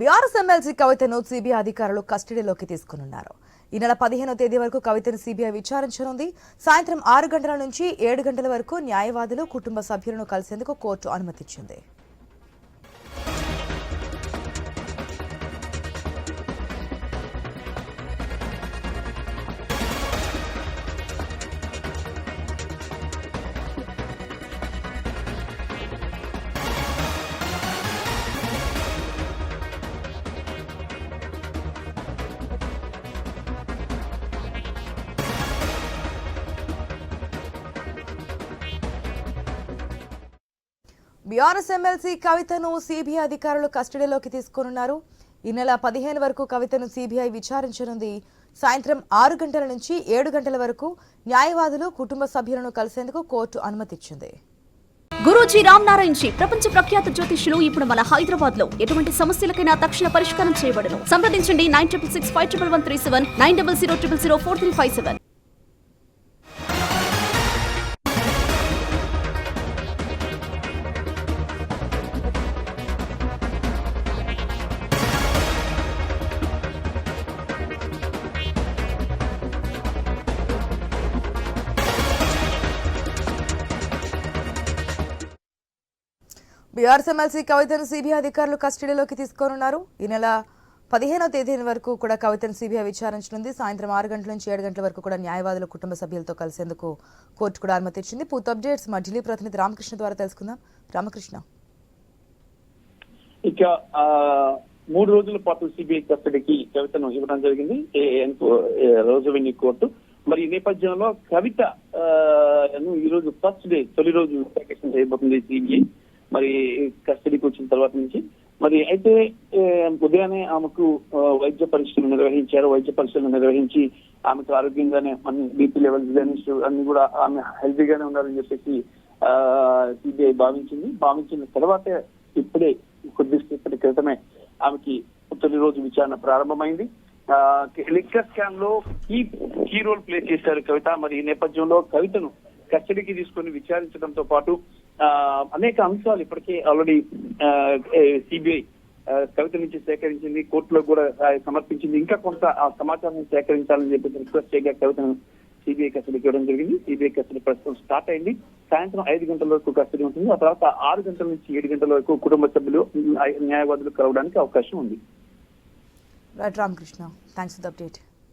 BRS MLC కవితను CBI అధికారులు కస్టడీలోకి తీసుకున్నారు ఈ నెల పదిహేనో తేదీ వరకు కవితను సిబిఐ విచారించనుంది. సాయంత్రం ఆరు గంటల నుంచి ఏడు గంటల వరకు న్యాయవాదులు కుటుంబ సభ్యులను కలిసేందుకు కోర్టు అనుమతిచ్చింది. బీఆర్ఎస్ ఎమ్మెల్సీ కవితను సిబిఐ అధికారులు కస్టడీలోకి తీసుకున్నారు ఈ నెల పదిహేను వరకు కవితను సిబిఐ విచారించనుంది. సాయంత్రం ఆరు గంటల నుంచి ఏడు గంటల వరకు న్యాయవాదులు కుటుంబ సభ్యులను కలిసేందుకు కోర్టు అనుమతిచ్చింది. గురూజీ రామ్ నారాయణ్ జీ ప్రపంచ ప్రఖ్యాత జ్యోతిష్యులు ఇప్పుడు మన హైదరాబాద్లో ఎటువంటి సమస్యలకైనా తక్షణ పరిష్కారం చేయబడను. సంప్రదించండి nine triple six five triple one three seven nine double zero triple zero four three five seven. BRS MLC కవితను సిబిఐ అధికారులు కస్టడీలోకి తీసుకోనున్నారు. ఈ నెల పదిహేనో తేదీ వరకు కూడా కవితను సిబిఐ విచారించనుంది. సాయంత్రం ఆరు గంటల నుంచి ఏడు గంటల వరకు కూడా న్యాయవాదుల కుటుంబ సభ్యులతో కలిసేందుకు కోర్టు కూడా అనుమతి ఇచ్చింది. పూర్తి అప్డేట్స్ మా ఢిల్లీ ప్రతినిధి రామకృష్ణ ద్వారా తెలుసుకుందాం. రామకృష్ణ. ఇక మూడు రోజుల పాటు సిబిఐ కస్టడీకి కవితను ఇవ్వడం జరిగింది. రోజు వెన్యూ కోర్టు. మరి ఈ నేపథ్యంలో కవిత ఈ రోజు ఫస్ట్ డే తొలి రోజు చేయబోతుంది సిబిఐ. మరి కస్టడీకి వచ్చిన తర్వాత నుంచి. మరి అయితే ఉదయాన్నే ఆమెకు వైద్య పరీక్షలు నిర్వహించారు. వైద్య పరీక్షలు నిర్వహించి ఆమెకు ఆరోగ్యంగానే అన్ని బీపీ లెవెల్స్ కానీ అన్ని కూడా ఆమె హెల్తీగానే ఉన్నారని చెప్పేసి సిబిఐ భావించింది. భావించిన తర్వాత ఇప్పుడే కొద్దిసేపటి క్రితమే ఆమెకి తొలి రోజు విచారణ ప్రారంభమైంది. ఆ, లిక్కర్ స్కామ్లో కీ కీ రోల్ ప్లే చేశారు కవిత. మరి ఈ నేపథ్యంలో కవితను కస్టడీకి తీసుకొని విచారించడంతో పాటు అనేక అంశాలు ఇప్పటికే ఆల్రెడీ సిబిఐ కవిత నుంచి సేకరించింది కోర్టులో కూడా సమర్పించింది. ఇంకా కొంత ఆ సమాచారం సేకరించాలని చెప్పి రిక్వెస్ట్ చేయగా కవితను సిబిఐ కస్టడీకి ఇవ్వడం జరిగింది. సిబిఐ కస్టడీ ప్రస్తుతం స్టార్ట్ అయింది. సాయంత్రం ఐదు గంటల వరకు కస్టడీ ఉంటుంది. ఆ తర్వాత ఆరు గంటల నుంచి ఏడు గంటల వరకు కుటుంబ సభ్యులు న్యాయవాదులు కలవడానికి అవకాశం ఉంది. రామకృష్ణ. Thanks for update